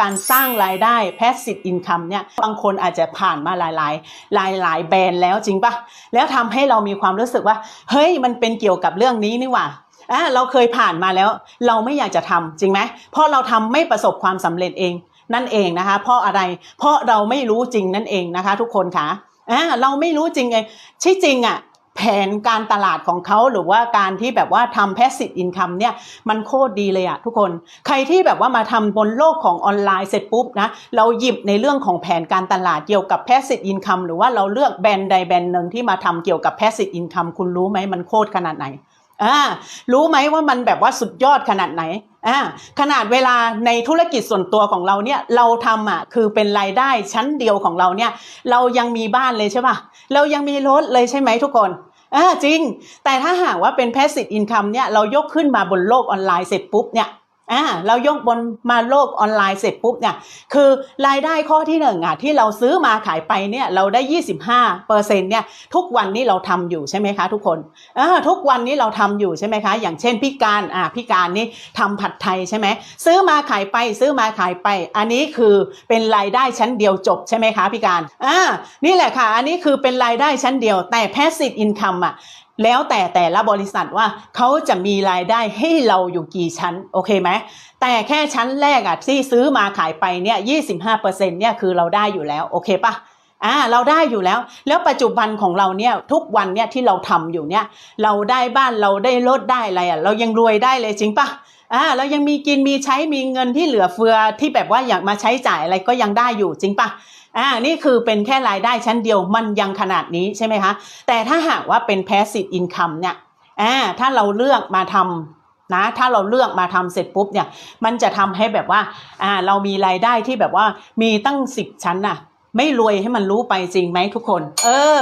การสร้างรายได้ passive income เนี่ยบางคนอาจจะผ่านมาหลายหลายหลายหลายแบรนด์แล้วจริงปะแล้วทำให้เรามีความรู้สึกว่า เฮ้ยมันเป็นเกี่ยวกับเรื่องนี้นี่หว่าอะเราเคยผ่านมาแล้ว เราไม่อยากจะทำจริงไหมเพราะเราทำไม่ประสบความสำเร็จเองนั่นเองนะคะ เพราะอะไรเพราะเราไม่รู้จริงนั่นเองนะคะ ทุกคนค่ะอ่าเราไม่รู้จริงไงที่จริงอะ แผนการตลาดของเขาหรือว่าการที่แบบว่าทำ passive income เนี่ยมันโคตรดีเลยอะทุกคนใครที่แบบว่ามาทำบนโลกของออนไลน์เสร็จปุ๊บนะเราหยิบในเรื่องของแผนการตลาดเกี่ยวกับ passive income หรือว่าเราเลือกแบรนด์ใดแบรนด์หนึ่งที่มาทำเกี่ยวกับ passive income คุณรู้ไหมมันโคตรขนาดไหนอ่ารู้ไหมว่ามันแบบว่าสุดยอดขนาดไหนอ่าขนาดเวลาในธุรกิจส่วนตัวของเราเนี่ยเราทำอะคือเป็นรายได้ชั้นเดียวของเราเนี่ยเรายังมีบ้านเลยใช่ป่ะเรายังมีรถเลยใช่ไหมทุกคน อ่าจริง แต่ถ้าหากว่าเป็น passive income เนี่ยเรายกขึ้นมาบนโลกออนไลน์เสร็จปุ๊บเนี่ย อ่าเรายกบนมาโลกออนไลน์เสร็จปุ๊บเนี่ยคือรายได้ข้อที่หนึ่งอะที่เราซื้อมาขายไปเนี่ยเราได้25เปอร์เซ็นต์เนี่ยทุกวันนี้เราทำอยู่ใช่ไหมคะ ทุกคนอ่าทุกวันนี้เราทำอยู่ใช่ไหมคะ อย่างเช่นพี่การอ่าพี่การนี่ทำผัดไทยใช่ไหมซื้อมาขายไปซื้อมาขายไป อันนี้คือเป็นรายได้ชั้นเดียวจบใช่ไหมคะพี่การอ่านี่แหละค่ะ อันนี้คือเป็นรายได้ชั้นเดียวแต่ passive income อะ แล้วแต่แต่ละบริษัทว่าเขาจะมีรายได้ให้เราอยู่กี่ชั้นโอเคไหมแต่แค่ชั้นแรกอะที่ซื้อมาขายไปเนี่ย25%เนี่ยคือเราได้อยู่แล้วโอเคปะอ่าเราได้อยู่แล้ว แล้วปัจจุบันของเราเนี่ยทุกวันเนี่ยที่เราทำอยู่เนี่ยเราได้บ้านเราได้รถได้อะไรอะเรายังรวยได้เลยจริงปะ อ่าเรายังมีกินมีใช้มีเงินที่เหลือเฟือที่แบบว่าอยากมาใช้จ่ายอะไรก็ยังได้อยู่จริงปะอ่านี่คือเป็นแค่รายได้ชั้นเดียวมันยังขนาดนี้ใช่ไหมคะ แต่ถ้าหากว่าเป็น passive income เนี่ยอ่าถ้าเราเลือกมาทำนะถ้าเราเลือกมาทำเสร็จปุ๊บเนี่ยมันจะทำให้แบบว่าอ่าเรามีรายได้ที่แบบว่ามีตั้งสิบชั้นน่ะ ไม่รวยให้มันรู้ไปจริงไหมทุกคน เออ